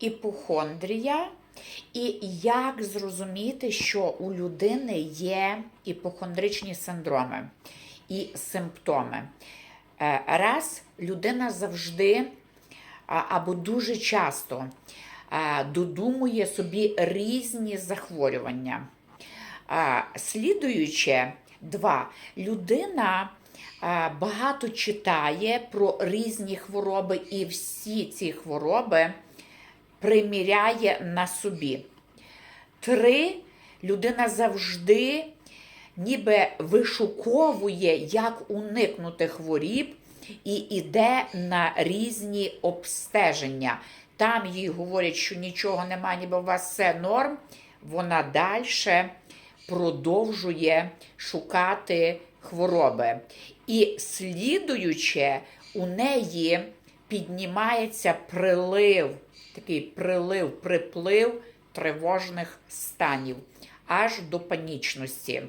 іпохондрія, і як зрозуміти, що у людини є іпохондричні синдроми і симптоми. Е, Раз людина завжди або дуже часто додумує собі різні захворювання. Слідуюче, два, людина багато читає про різні хвороби, і всі ці хвороби приміряє на собі. Три, людина завжди ніби вишуковує, як уникнути хворіб, і йде на різні обстеження. Там їй говорять, що нічого немає, ніби у вас все норм. Вона далі продовжує шукати хвороби. І слідуюче, у неї піднімається прилив, такий прилив, приплив тривожних станів аж до панічності.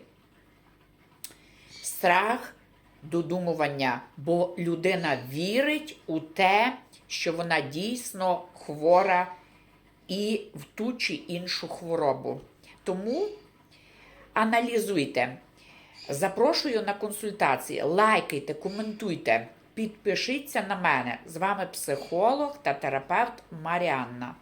Страх додумування, бо людина вірить у те, що вона дійсно хвора і в ту чи іншу хворобу. Тому аналізуйте. Запрошую на консультації, лайкайте, коментуйте, підпишіться на мене. З вами психолог та терапевт Маріанна.